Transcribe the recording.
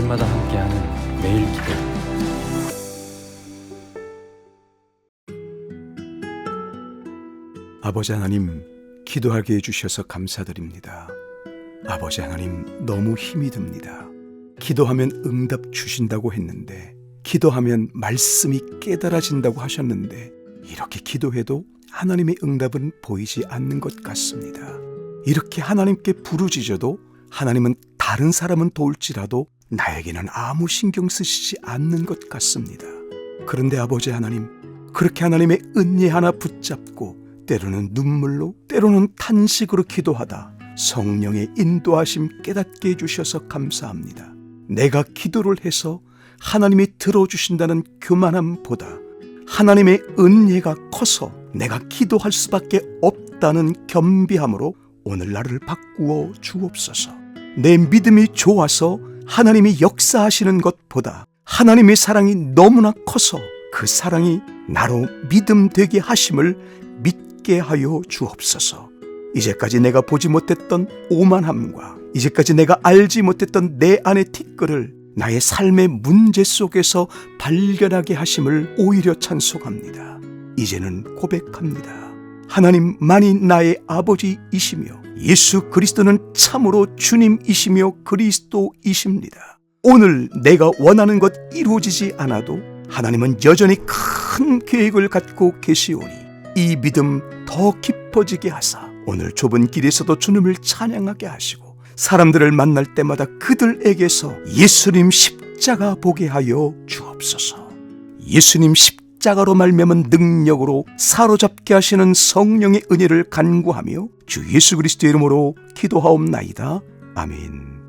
아침마다 함께하는 매일 기도 아버지 하나님, 기도하게 해주셔서 감사드립니다. 아버지 하나님, 너무 힘이 듭니다. 기도하면 응답 주신다고 했는데, 기도하면 말씀이 깨달아진다고 하셨는데, 이렇게 기도해도 하나님의 응답은 보이지 않는 것 같습니다. 이렇게 하나님께 부르짖어도 하나님은 다른 사람은 도울지라도 나에게는 아무 신경 쓰시지 않는 것 같습니다. 그런데 아버지 하나님, 그렇게 하나님의 은혜 하나 붙잡고 때로는 눈물로 때로는 탄식으로 기도하다 성령의 인도하심 깨닫게 해주셔서 감사합니다. 내가 기도를 해서 하나님이 들어주신다는 교만함보다 하나님의 은혜가 커서 내가 기도할 수밖에 없다는 겸비함으로 오늘 나를 바꾸어 주옵소서. 내 믿음이 좋아서 하나님이 역사하시는 것보다 하나님의 사랑이 너무나 커서 그 사랑이 나로 믿음 되게 하심을 믿게 하여 주옵소서. 이제까지 내가 보지 못했던 오만함과 이제까지 내가 알지 못했던 내 안의 티끌을 나의 삶의 문제 속에서 발견하게 하심을 오히려 찬송합니다. 이제는 고백합니다. 하나님만이 나의 아버지이시며 예수 그리스도는 참으로 주님이시며 그리스도이십니다. 오늘 내가 원하는 것 이루어지지 않아도 하나님은 여전히 큰 계획을 갖고 계시오니 이 믿음 더 깊어지게 하사 오늘 좁은 길에서도 주님을 찬양하게 하시고 사람들을 만날 때마다 그들에게서 예수님 십자가 보게 하여 주옵소서. 예수님 십자가로 말미암은 능력으로 사로잡게 하시는 성령의 은혜를 간구하며 주 예수 그리스도의 이름으로 기도하옵나이다. 아멘.